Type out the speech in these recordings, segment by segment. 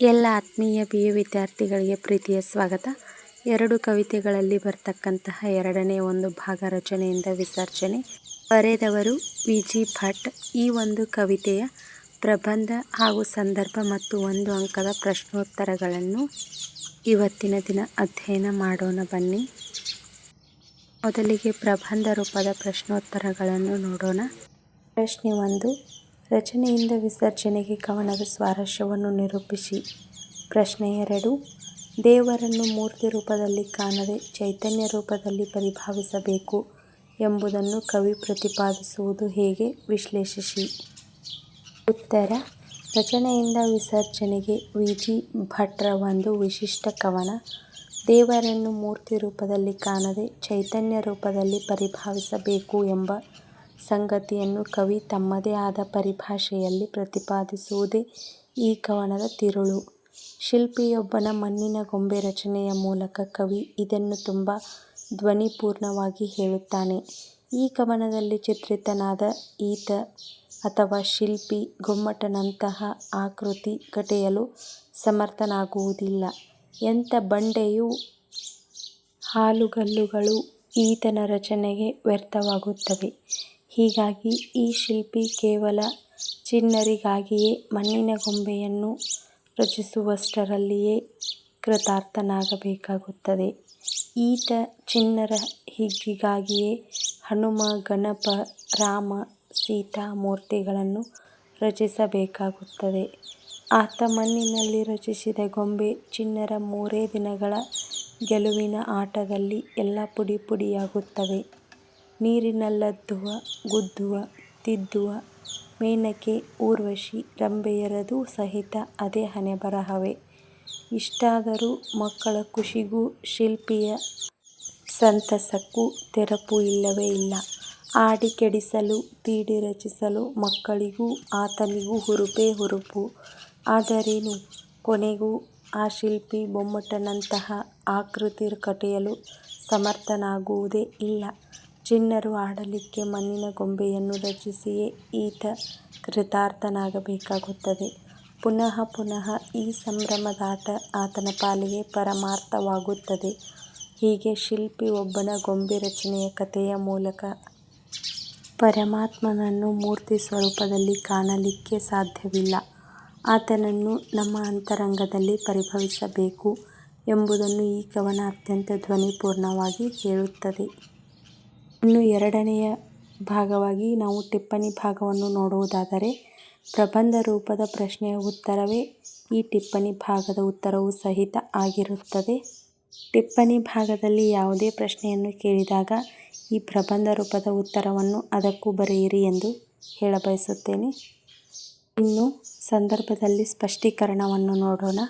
ಎಲ್ಲ ಆತ್ಮೀಯ B A ವಿದ್ಯಾರ್ಥಿಗಳಿಗೆ ಪ್ರೀತಿಯ ಸ್ವಾಗತ. ಎರಡು ಕವಿತೆಗಳಲ್ಲಿ ಬರ್ತಕ್ಕಂತಹ ಎರಡನೇ ಒಂದು ಭಾಗ ರಚನೆಯಿಂದ ವಿಸರ್ಜನೆ. ಬರೆದವರು ವಿ. ಜಿ. ಭಟ್. ಈ ಒಂದು ಕವಿತೆಯ ಪ್ರಬಂಧ ಹಾಗೂ ಸಂದರ್ಭ ಮತ್ತು ಒಂದು ಅಂಕದ ಪ್ರಶ್ನೋತ್ತರಗಳನ್ನು ಇವತ್ತಿನ ದಿನ ಅಧ್ಯಯನ ಮಾಡೋಣ ಬನ್ನಿ. ಮೊದಲಿಗೆ ಪ್ರಬಂಧ ರೂಪದ ಪ್ರಶ್ನೋತ್ತರಗಳನ್ನು ನೋಡೋಣ. ಪ್ರಶ್ನೆ ಒಂದು ರಚನೆಯಿಂದ ವಿಸರ್ಜನೆಗೆ ಕವನದ ಸ್ವಾರಸ್ಯವನ್ನು ನಿರೂಪಿಸಿ. ಪ್ರಶ್ನೆ ಎರಡು. ದೇವರನ್ನು ಮೂರ್ತಿ ರೂಪದಲ್ಲಿ ಕಾಣದೆ ಚೈತನ್ಯ ರೂಪದಲ್ಲಿ ಪರಿಭಾವಿಸಬೇಕು ಎಂಬುದನ್ನು ಕವಿ ಪ್ರತಿಪಾದಿಸುವುದು ಹೇಗೆ? ವಿಶ್ಲೇಷಿಸಿ. ಉತ್ತರ. ರಚನೆಯಿಂದ ವಿಸರ್ಜನೆಗೆ ವಿ ಜಿ ಭಟ್ರ ಒಂದು ವಿಶಿಷ್ಟ ಕವನ. ದೇವರನ್ನು ಮೂರ್ತಿ ರೂಪದಲ್ಲಿ ಕಾಣದೆ ಚೈತನ್ಯ ರೂಪದಲ್ಲಿ ಪರಿಭಾವಿಸಬೇಕು ಎಂಬ ಸಂಗತಿಯನ್ನು ಕವಿ ತಮ್ಮದೇ ಆದ ಪರಿಭಾಷೆಯಲ್ಲಿ ಪ್ರತಿಪಾದಿಸುವುದೇ ಈ ಕವನದ ತಿರುಳು. ಶಿಲ್ಪಿಯೊಬ್ಬನ ಮಣ್ಣಿನ ಗೊಂಬೆ ರಚನೆಯ ಮೂಲಕ ಕವಿ ಇದನ್ನು ತುಂಬ ಧ್ವನಿಪೂರ್ಣವಾಗಿ ಹೇಳುತ್ತಾನೆ. ಈ ಕವನದಲ್ಲಿ ಚಿತ್ರಿತನಾದ ಈತ ಅಥವಾ ಶಿಲ್ಪಿ ಗೊಮ್ಮಟನಂತಹ ಆಕೃತಿ ಕಟೆಯಲು ಸಮರ್ಥನಾಗುವುದಿಲ್ಲ. ಎಂಥ ಬಂಡೆಯು ಹಾಲುಗಲ್ಲುಗಳು ಈತನ ರಚನೆಗೆ ವ್ಯರ್ಥವಾಗುತ್ತವೆ. ಹೀಗಾಗಿ ಈ ಶಿಲ್ಪಿ ಕೇವಲ ಚಿಣ್ಣರಿಗಾಗಿಯೇ ಮಣ್ಣಿನ ಗೊಂಬೆಯನ್ನು ರಚಿಸುವಷ್ಟರಲ್ಲಿಯೇ ಕೃತಾರ್ಥನಾಗಬೇಕಾಗುತ್ತದೆ. ಈತ ಚಿಣ್ಣರ ಹಿಗ್ಗಿಗಾಗಿಯೇ ಹನುಮ, ಗಣಪ, ರಾಮ, ಸೀತಾ ಮೂರ್ತಿಗಳನ್ನು ರಚಿಸಬೇಕಾಗುತ್ತದೆ. ಆತ ಮಣ್ಣಿನಲ್ಲಿ ರಚಿಸಿದ ಗೊಂಬೆ ಚಿಣ್ಣರ ಮೂರೇ ದಿನಗಳ ಗೆಲುವಿನ ಆಟದಲ್ಲಿ ಎಲ್ಲ ಪುಡಿ ಪುಡಿಯಾಗುತ್ತವೆ. ನೀರಿನಲ್ಲದ್ದುವ, ಗುದ್ದುವ, ತಿದ್ದುವ ಮೇನಕೆ, ಊರ್ವಶಿ, ರಂಭೆಯರದು ಸಹಿತ ಅದೇ ಹಣೆಬರಹವೇ. ಇಷ್ಟಾದರೂ ಮಕ್ಕಳ ಖುಷಿಗೂ ಶಿಲ್ಪಿಯ ಸಂತಸಕ್ಕೂ ತೆರಪು ಇಲ್ಲವೇ ಇಲ್ಲ. ಆಡಿ ಕೆಡಿಸಲು, ತೀಡಿ ರಚಿಸಲು ಮಕ್ಕಳಿಗೂ ಆತನಿಗೂ ಹುರುಪೇ ಹುರುಪು. ಆದರೇನು, ಕೊನೆಗೂ ಆ ಶಿಲ್ಪಿ ಬೊಮ್ಮಟನಂತಹ ಆಕೃತಿ ಕಟೆಯಲು ಸಮರ್ಥನಾಗುವುದೇ ಇಲ್ಲ. ಚಿಣ್ಣರು ಆಡಲಿಕ್ಕೆ ಮಣ್ಣಿನ ಗೊಂಬೆಯನ್ನು ರಚಿಸಿಯೇ ಈತ ಕೃತಾರ್ಥನಾಗಬೇಕಾಗುತ್ತದೆ. ಪುನಃ ಪುನಃ ಈ ಸಂಭ್ರಮದಾಟ ಆತನ ಪಾಲಿಗೆ ಪರಮಾರ್ಥವಾಗುತ್ತದೆ. ಹೀಗೆ ಶಿಲ್ಪಿ ಒಬ್ಬನ ಗೊಂಬೆ ರಚನೆಯ ಕಥೆಯ ಮೂಲಕ ಪರಮಾತ್ಮನನ್ನು ಮೂರ್ತಿ ಸ್ವರೂಪದಲ್ಲಿ ಕಾಣಲಿಕ್ಕೆ ಸಾಧ್ಯವಿಲ್ಲ. ಆತನನ್ನು ನಮ್ಮ ಅಂತರಂಗದಲ್ಲಿ ಪರಿಭವಿಸಬೇಕು ಎಂಬುದನ್ನು ಈ ಕವನ ಅತ್ಯಂತ ಧ್ವನಿಪೂರ್ಣವಾಗಿ ಹೇಳುತ್ತದೆ. ಇನ್ನು ಎರಡನೆಯ ಭಾಗವಾಗಿ ನಾವು ಟಿಪ್ಪಣಿ ಭಾಗವನ್ನು ನೋಡುವುದಾದರೆ ಪ್ರಬಂಧ ರೂಪದ ಪ್ರಶ್ನೆಯ ಉತ್ತರವೇ ಈ ಟಿಪ್ಪಣಿ ಭಾಗದ ಉತ್ತರವೂ ಸಹಿತ ಆಗಿರುತ್ತದೆ. ಟಿಪ್ಪಣಿ ಭಾಗದಲ್ಲಿ ಯಾವುದೇ ಪ್ರಶ್ನೆಯನ್ನು ಕೇಳಿದಾಗ ಈ ಪ್ರಬಂಧ ರೂಪದ ಉತ್ತರವನ್ನು ಅದಕ್ಕೂ ಬರೆಯಿರಿ ಎಂದು ಹೇಳಬಯಸುತ್ತೇನೆ. ಇನ್ನು ಸಂದರ್ಭದಲ್ಲಿ ಸ್ಪಷ್ಟೀಕರಣವನ್ನು ನೋಡೋಣ.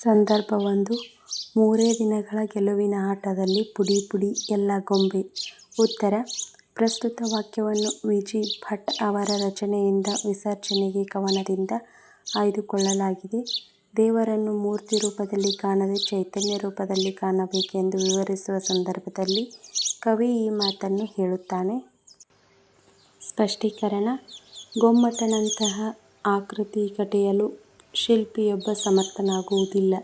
ಸಂದರ್ಭ ಒಂದು ಮೂರೇ ದಿನಗಳ ಗೆಲುವಿನ ಆಟದಲ್ಲಿ ಪುಡಿ ಪುಡಿ ಎಲ್ಲ ಗೊಂಬೆ. ಉತ್ತರ, ಪ್ರಸ್ತುತ ವಾಕ್ಯವನ್ನು ವಿ ಜಿ ಭಟ್ ಅವರ ರಚನೆಯಿಂದ ವಿಸರ್ಜನೆಗೆ ಕವನದಿಂದ ಆಯ್ದುಕೊಳ್ಳಲಾಗಿದೆ. ದೇವರನ್ನು ಮೂರ್ತಿ ರೂಪದಲ್ಲಿ ಕಾಣದೆ ಚೈತನ್ಯ ರೂಪದಲ್ಲಿ ಕಾಣಬೇಕೆಂದು ವಿವರಿಸುವ ಸಂದರ್ಭದಲ್ಲಿ ಕವಿ ಈ ಮಾತನ್ನು ಹೇಳುತ್ತಾನೆ. ಸ್ಪಷ್ಟೀಕರಣ, ಗೊಮ್ಮಟನಂತಹ ಆಕೃತಿ ಕಟೆಯಲು ಶಿಲ್ಪಿಯೊಬ್ಬ ಸಮರ್ಥನಾಗುವುದಿಲ್ಲ.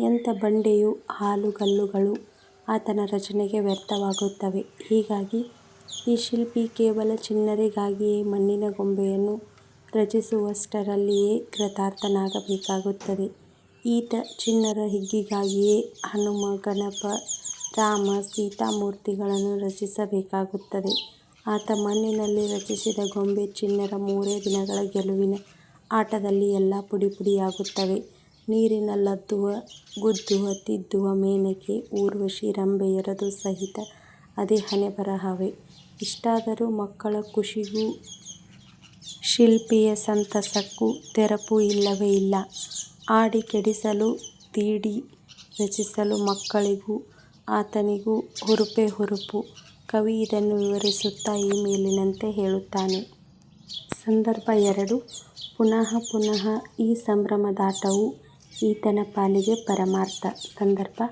ಎಂಥ ಬಂಡೆಯು ಹಾಲುಗಲ್ಲುಗಳು ಆತನ ರಚನೆಗೆ ವ್ಯರ್ಥವಾಗುತ್ತವೆ. ಹೀಗಾಗಿ ಈ ಶಿಲ್ಪಿ ಕೇವಲ ಚಿನ್ನರಿಗಾಗಿಯೇ ಮಣ್ಣಿನ ಗೊಂಬೆಯನ್ನು ರಚಿಸುವಷ್ಟರಲ್ಲಿಯೇ ಕೃತಾರ್ಥನಾಗಬೇಕಾಗುತ್ತದೆ. ಈತ ಚಿನ್ನರ ಹಿಗ್ಗಿಗಾಗಿಯೇ ಹನುಮ, ಗಣಪ, ರಾಮ, ಸೀತಾ ಮೂರ್ತಿಗಳನ್ನು ರಚಿಸಬೇಕಾಗುತ್ತದೆ. ಆತ ಮಣ್ಣಿನಲ್ಲಿ ರಚಿಸಿದ ಗೊಂಬೆ ಚಿನ್ನರ ಮೂರೇ ದಿನಗಳ ಗೆಲುವಿನ ಆಟದಲ್ಲಿ ಎಲ್ಲ ಪುಡಿ ಪುಡಿಯಾಗುತ್ತವೆ. ನೀರಿನಲ್ಲದ್ದುವ, ಗುದ್ದುವ, ತಿದ್ದುವ ಮೇನಕೆ, ಊರ್ವಶಿ, ರಂಭೆಯರದೂ ಸಹಿತ ಅದೇ ಹಣೆಬರಹವೇ. ಇಷ್ಟಾದರೂ ಮಕ್ಕಳ ಖುಷಿಗೂ ಶಿಲ್ಪಿಯ ಸಂತಸಕ್ಕೂ ತೆರಪು ಇಲ್ಲವೇ ಇಲ್ಲ. ಆಡಿ ಕೆಡಿಸಲು, ತೀಡಿ ರಚಿಸಲು ಮಕ್ಕಳಿಗೂ ಆತನಿಗೂ ಹುರುಪೇ ಹುರುಪು. ಕವಿ ಇದನ್ನು ವಿವರಿಸುತ್ತಾ ಈ ಮೇಲಿನಂತೆ ಹೇಳುತ್ತಾನೆ. ಸಂದರ್ಭ ಎರಡು ಪುನಃ ಪುನಃ ಈ ಸಂಭ್ರಮದಾಟವು ಈತನ ಪಾಲಿಗೆ ಪರಮಾರ್ಥ. ಸಂದರ್ಭ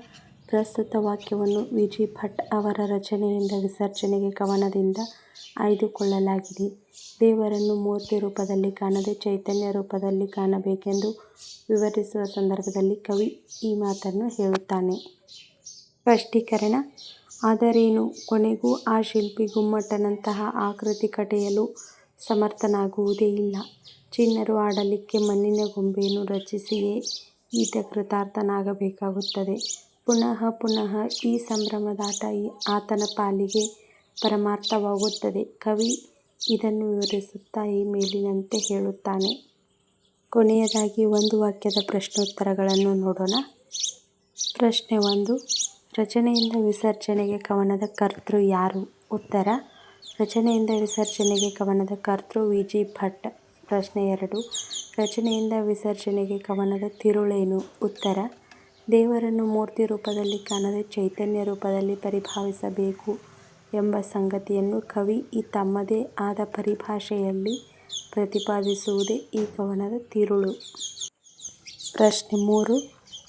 ಪ್ರಸ್ತುತ ವಾಕ್ಯವನ್ನು ವಿ ಜಿ ಭಟ್ ಅವರ ರಚನೆಯಿಂದ ವಿಸರ್ಜನೆಗೆ ಕವನದಿಂದ ಆಯ್ದುಕೊಳ್ಳಲಾಗಿದೆ. ದೇವರನ್ನು ಮೂರ್ತಿ ರೂಪದಲ್ಲಿ ಕಾಣದೆ ಚೈತನ್ಯ ರೂಪದಲ್ಲಿ ಕಾಣಬೇಕೆಂದು ವಿವರಿಸುವ ಸಂದರ್ಭದಲ್ಲಿ ಕವಿ ಈ ಮಾತನ್ನು ಹೇಳುತ್ತಾನೆ. ಸ್ಪಷ್ಟೀಕರಣ ಆದರೇನು ಕೊನೆಗೂ ಆ ಶಿಲ್ಪಿ ಗುಮ್ಮಟನಂತಹ ಆಕೃತಿ ಕಟೆಯಲು ಸಮರ್ಥನಾಗುವುದೇ ಇಲ್ಲ. ಚಿನ್ನರು ಆಡಲಿಕ್ಕೆ ಮಣ್ಣಿನ ಗೊಂಬೆಯನ್ನು ರಚಿಸಿಯೇ ಈತ ಕೃತಾರ್ಥನಾಗಬೇಕಾಗುತ್ತದೆ. ಪುನಃ ಪುನಃ ಈ ಸಂಭ್ರಮದಾಟ ಆತನ ಪಾಲಿಗೆ ಪರಮಾರ್ಥವಾಗುತ್ತದೆ. ಕವಿ ಇದನ್ನು ವಿವರಿಸುತ್ತಾ ಈ ಮೇಲಿನಂತೆ ಹೇಳುತ್ತಾನೆ. ಕೊನೆಯದಾಗಿ ಒಂದು ವಾಕ್ಯದ ಪ್ರಶ್ನೋತ್ತರಗಳನ್ನು ನೋಡೋಣ. ಪ್ರಶ್ನೆ ಒಂದು, ರಚನೆಯಿಂದ ವಿಸರ್ಜನೆಗೆ ಕವನದ ಕರ್ತೃ ಯಾರು? ಉತ್ತರ, ರಚನೆಯಿಂದ ವಿಸರ್ಜನೆಗೆ ಕವನದ ಕರ್ತೃ ವಿ. ಜಿ. ಭಟ್. ಪ್ರಶ್ನೆ ಎರಡು ರಚನೆಯಿಂದ ವಿಸರ್ಜನೆಗೆ ಕವನದ ತಿರುಳೇನು? ಉತ್ತರ ದೇವರನ್ನು ಮೂರ್ತಿ ರೂಪದಲ್ಲಿ ಕಾಣದೆ ಚೈತನ್ಯ ರೂಪದಲ್ಲಿ ಪರಿಭಾವಿಸಬೇಕು ಎಂಬ ಸಂಗತಿಯನ್ನು ಕವಿ ಈ ತಮ್ಮದೇ ಆದ ಪರಿಭಾಷೆಯಲ್ಲಿ ಪ್ರತಿಪಾದಿಸುವುದೇ ಈ ಕವನದ ತಿರುಳು. ಪ್ರಶ್ನೆ ಮೂರು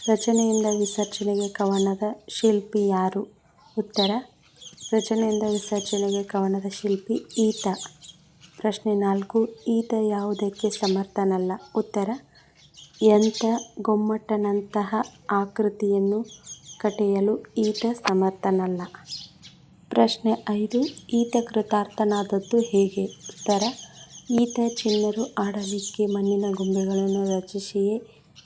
ರಚನೆಯಿಂದ ವಿಸರ್ಜನೆಗೆ ಕವನದ ಶಿಲ್ಪಿ ಯಾರು? ಉತ್ತರ ರಚನೆಯಿಂದ ವಿಸರ್ಜನೆಗೆ ಕವನದ ಶಿಲ್ಪಿ ಈತ. ಪ್ರಶ್ನೆ ನಾಲ್ಕು, ಈತ ಯಾವುದಕ್ಕೆ ಸಮರ್ಥನಲ್ಲ? ಉತ್ತರ, ಎಂಥ ಗೊಮ್ಮಟನಂತಹ ಆಕೃತಿಯನ್ನು ಕಟ್ಟೆಯಲು ಈತ ಸಮರ್ಥನಲ್ಲ. ಪ್ರಶ್ನೆ ಐದು, ಈತ ಕೃತಾರ್ಥನಾದದ್ದು ಹೇಗೆ? ಉತ್ತರ, ಈತ ಚಿನ್ನರು ಆಡಲಿಕ್ಕೆ ಮಣ್ಣಿನ ಗೊಂಬೆಗಳನ್ನು ರಚಿಸಿಯೇ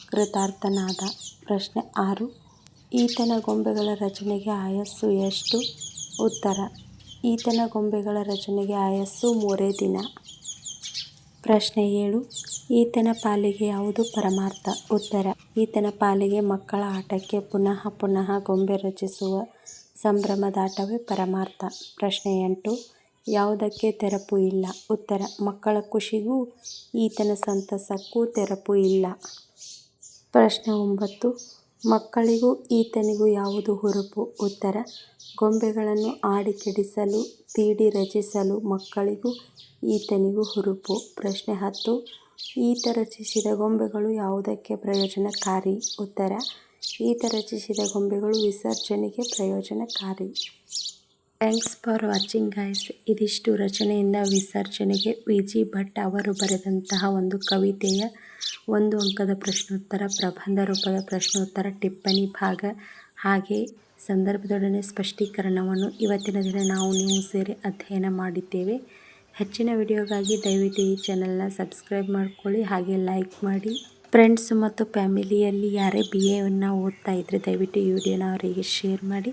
ಕೃತಾರ್ಥನಾದ. ಪ್ರಶ್ನೆ ಆರು, ಈತನ ಗೊಂಬೆಗಳ ರಚನೆಗೆ ಆಯಸ್ಸು ಎಷ್ಟು? ಉತ್ತರ ಈತನ ಗೊಂಬೆಗಳ ರಚನೆಗೆ ಆಯಸ್ಸು ಮೂರೇ ದಿನ. ಪ್ರಶ್ನೆ ಏಳು ಈತನ ಪಾಲಿಗೆ ಯಾವುದು ಪರಮಾರ್ಥ? ಉತ್ತರ ಈತನ ಪಾಲಿಗೆ ಮಕ್ಕಳ ಆಟಕ್ಕೆ ಪುನಃ ಪುನಃ ಗೊಂಬೆ ರಚಿಸುವ ಸಂಭ್ರಮದಾಟವೇ ಪರಮಾರ್ಥ. ಪ್ರಶ್ನೆ ಎಂಟು ಯಾವುದಕ್ಕೆ ತೆರಪು ಇಲ್ಲ? ಉತ್ತರ ಮಕ್ಕಳ ಖುಷಿಗೂ ಈತನ ಸಂತಸಕ್ಕೂ ತೆರಪು ಇಲ್ಲ. ಪ್ರಶ್ನೆ ಒಂಬತ್ತು ಮಕ್ಕಳಿಗೂ ಈತನಿಗೂ ಯಾವುದು ಹುರುಪು? ಉತ್ತರ, ಗೊಂಬೆಗಳನ್ನು ಆಡಿ ಕೆಡಿಸಲು, ತೀಡಿ ರಚಿಸಲು ಮಕ್ಕಳಿಗೂ ಈತನಿಗೂ ಹುರುಪು. ಪ್ರಶ್ನೆ ಹತ್ತು, ಈತ ರಚಿಸಿದ ಗೊಂಬೆಗಳು ಯಾವುದಕ್ಕೆ ಪ್ರಯೋಜನಕಾರಿ? ಉತ್ತರ, ಈತ ರಚಿಸಿದ ಗೊಂಬೆಗಳು ವಿಸರ್ಜನೆಗೆ ಪ್ರಯೋಜನಕಾರಿ. ಥ್ಯಾಂಕ್ಸ್ ಫಾರ್ ವಾಚಿಂಗ್ ಗೈಸ್ ಇದಿಷ್ಟು ರಚನೆಯಿಂದ ವಿಸರ್ಜನೆಗೆ ವಿ. ಜಿ. ಭಟ್ ಅವರು ಬರೆದಂತಹ ಒಂದು ಕವಿತೆಯ ಒಂದು ಅಂಕದ ಪ್ರಶ್ನೋತ್ತರ, ಪ್ರಬಂಧ ರೂಪದ ಪ್ರಶ್ನೋತ್ತರ, ಟಿಪ್ಪಣಿ ಭಾಗ ಹಾಗೆ ಸಂದರ್ಭದೊಡನೆ ಸ್ಪಷ್ಟೀಕರಣವನ್ನು ಇವತ್ತಿನ ದಿನ ನಾವು ನೀವು ಸೇರಿ ಅಧ್ಯಯನ ಮಾಡಿದ್ದೇವೆ. ಹೆಚ್ಚಿನ ವಿಡಿಯೋಗಾಗಿ ದಯವಿಟ್ಟು ಈ ಚಾನಲ್ನ ಸಬ್ಸ್ಕ್ರೈಬ್ ಮಾಡ್ಕೊಳ್ಳಿ, ಹಾಗೆ ಲೈಕ್ ಮಾಡಿ. ಫ್ರೆಂಡ್ಸ್ ಮತ್ತು ಫ್ಯಾಮಿಲಿಯಲ್ಲಿ ಯಾರೇ ಬಿ. ಎನ್ನು ಓದ್ತಾ ಇದ್ದರೆ ದಯವಿಟ್ಟು ಈ ವಿಡಿಯೋನ ಅವರಿಗೆ ಶೇರ್ ಮಾಡಿ.